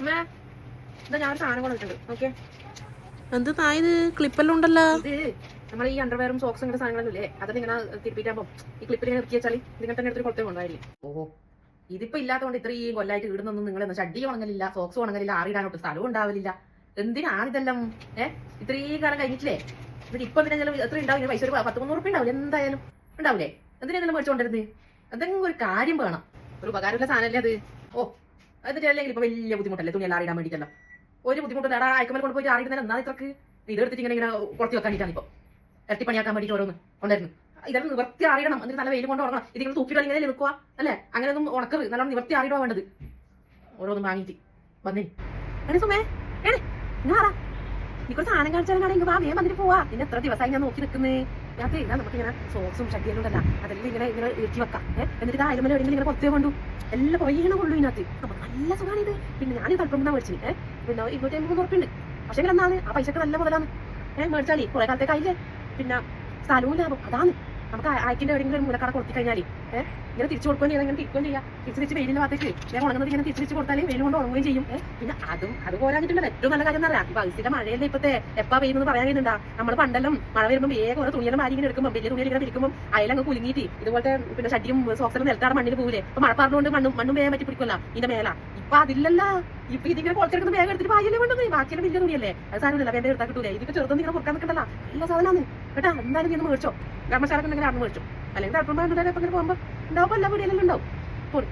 അമ്മേ ഇതാ ഞാൻ ഒരു സാധനം കൊണ്ടിട്ടുണ്ട് ഓക്കെ എന്ത് തായത് ക്ലിപ്പെല്ലാം ഉണ്ടല്ലോ. ഇത് നമ്മൾ ഈ അണ്ടർവെയറും സോക്സും ഇങ്ങനെ സാധനങ്ങളൊന്നും ഇല്ലേ? അതൊക്കെ ഇങ്ങനെ തിരിപ്പിട്ടാകുമ്പോൾ ഈ ക്ലിപ്പിൽ ഇങ്ങനെ ഇറക്കി വെച്ചാൽ ഇതിങ്ങനെ തന്നെ എടുത്ത് കൊടുത്തേ കൊണ്ടായില്ലേ ഓഹോ ഇതിപ്പോ ഇല്ലാത്തതുകൊണ്ട് ഇത്രയും കൊല്ലായിട്ട് ഇടുന്നൊന്നും നിങ്ങൾ ഷഡ്ഡി ഉണങ്ങലില്ല സോക്സ് ഉണങ്ങലില്ല ആറിടാനോട്ട് സ്ഥലവും ഉണ്ടാവില്ല എന്തിനാണ് ഇതെല്ലാം? ഏഹ് ഇത്രയും കാലം കഴിഞ്ഞിട്ടില്ലേ? എന്നിട്ട് ഇപ്പൊ എന്തിനാ എത്ര ഉണ്ടാവും? ഇങ്ങനെ പൈസ ഒരു പത്ത് മുന്നൂറ് റുപ്യ ഉണ്ടാവില്ല? എന്തായാലും ഉണ്ടാവില്ലേ? എന്തിനാ മേടിച്ചോണ്ടിരുന്നത് എന്തെങ്കിലും ഒരു കാര്യം വേണം. ഒരു ഉപകാരമുള്ള സാധനമല്ലേ അത്? ഓ എന്നിട്ട് അല്ലെങ്കിൽ ഇപ്പൊ വലിയ ബുദ്ധിമുട്ടല്ലേ? തുണി എല്ലാം ഇടാൻ വേണ്ടിയിട്ടല്ലോ? ഒരു ബുദ്ധിമുട്ട് നേടാ അയക്കമൽ കൊണ്ട് പോയിട്ട് ആറിടുന്നതിന് എന്നാ ഇത്രക്ക്? ഇതെടുത്തിട്ട് ഇങ്ങനെ ഇങ്ങനെ കുറച്ച് വെക്കാനിട്ടാണ് ഇപ്പൊ. ഇരട്ടിപ്പണിയാക്കാൻ വേണ്ടിയിട്ട് ഓരോന്ന് ഉണ്ടായിരുന്നു ഇതെല്ലാം നിവർത്തി അറിയണം എന്നിട്ട് നല്ല വെയിൽ കൊണ്ട് ഉറങ്ങണം ഇതിങ്ങനെ തൂക്കിയിട്ട് ഇങ്ങനെ നിൽക്കുക അല്ലേ? അങ്ങനെ ഒന്നും ഉണക്കറ് നല്ലോണം നിവർത്തി അറിയണോ വേണ്ടത്. ഓരോന്നും വാങ്ങിയിട്ട് വന്നേ. സുമേ ഞാറാ നീക്കൊരു സാധനം കാണിച്ചാലും ഇങ്ങ് വാ വേഗം വന്നിട്ട് പോവാ. പിന്നെ എത്ര ദിവസമായി ഞാൻ നോക്കി നിൽക്കുന്നേ. ഞാൻ ഇതാ നമുക്ക് ഇങ്ങനെ സോക്സും ഷഡ്ഡിയെല്ലാം ഉണ്ടല്ല. അതെല്ലാം ഇങ്ങനെ ഇങ്ങനെ ഇറക്കി വെക്കാം. ഏഹ് എന്നിട്ട് ആയിരം എവിടെയെങ്കിലും ഇങ്ങനെ പുറത്തേ കൊണ്ടു. എല്ലാം കുറേ കൊള്ളു ഇതിനകത്ത്. അപ്പൊ നല്ല സുഖമാണ് ഇത്. പിന്നെ ഞാൻ തൽപ്പം മേടിച്ചു ഏഹ് പിന്നെ ഇരുന്നൂറ്റി അമ്പത് ഉറപ്പുണ്ട് പക്ഷേ എന്താണ് ആ പൈസക്ക് നല്ല മുതലാണ്. ഏഹ് മേടിച്ചാലേ കുറെ കാലത്തേക്കായില്ലേ? പിന്നെ സ്ഥലവും ലാഭം. അതാണ്. നമുക്ക് ആയിക്കിന്റെ എവിടെയെങ്കിലും ഒരു മൂലക്കട കൊടുത്തി കഴിഞ്ഞാൽ ഏഹ് ഇങ്ങനെ തിരിച്ചു കൊടുക്കുകയും ചെയ്യാം ഇങ്ങനെ തിരിക്കുകയും ചെയ്യാം. തിരിച്ച് തിരിച്ച് വെയിലിന്റെ ഭാഗത്തേക്ക് ഞാൻ ഉണങ്ങുന്നത് ഇങ്ങനെ തിരിച്ച് തിരിച്ച് കൊടുത്താലേ വെയിൽ കൊണ്ട് ഉണങ്ങുകയും ചെയ്യും പിന്നെ അതും അത് പോരാഞ്ഞിട്ടുണ്ടല്ലോ ഏറ്റവും നല്ല കാര്യം എന്നറിയാം ബൾസിന്റെ മഴയല്ലേ ഇപ്പത്തെ എപ്പാ പെയ്യുന്നത് പറയാൻ കഴിയുന്നുണ്ടാ? നമ്മൾ പണ്ടെല്ലാം മഴ വരുമ്പോൾ വേഗം ഓരോ തുണിയെല്ലാം മാറി ഇങ്ങനെ എടുക്കുമ്പോൾ വലിയ തുണിയിൽ ഇങ്ങനെ പിടിക്കുമ്പോൾ അയലങ്ങ് കുലുങ്ങിയിട്ട് ഇതുപോലത്തെ പിന്നെ ചടിയും സോക്സറും നിലത്താണ് മണ്ണിൽ പോകില്ലേ ഇപ്പൊ മഴ പറഞ്ഞുകൊണ്ട് മണ്ണും മണ്ണും വേഗം പറ്റി പിടിക്കുമല്ലോ ഇതിന്റെ മേല. ഇപ്പൊ അതില്ലല്ല. ഇപ്പൊ ഇതിങ്ങനെ കുളച്ചെടുക്കുന്ന വേഗം എടുത്തിട്ട് പായല്ലേ വേണ്ടത് ബാക്കിയെല്ലാം വലിയ തുണിയല്ലേ. അത് സാരമില്ല വേണ്ട എടുത്താൽ കിട്ടൂലേ. ഇതിപ്പോ ചെറുതൊന്നും ഇങ്ങനെ കൊടുക്കാൻ നിൽക്കണ്ടല്ലോ നല്ല സാധനമാണ്. കേട്ടാ എന്തായാലും നീ മേടിച്ചോ. ഗർമ്മശാലക്ക് ഉണ്ടെങ്കിൽ അവിടെ മേടിച്ചു അല്ലെങ്കിൽ ഇങ്ങനെ പോകുമ്പോൾ ഉണ്ടാവും എല്ലാ വീടുകളിലും ഉണ്ടാവും. പോയി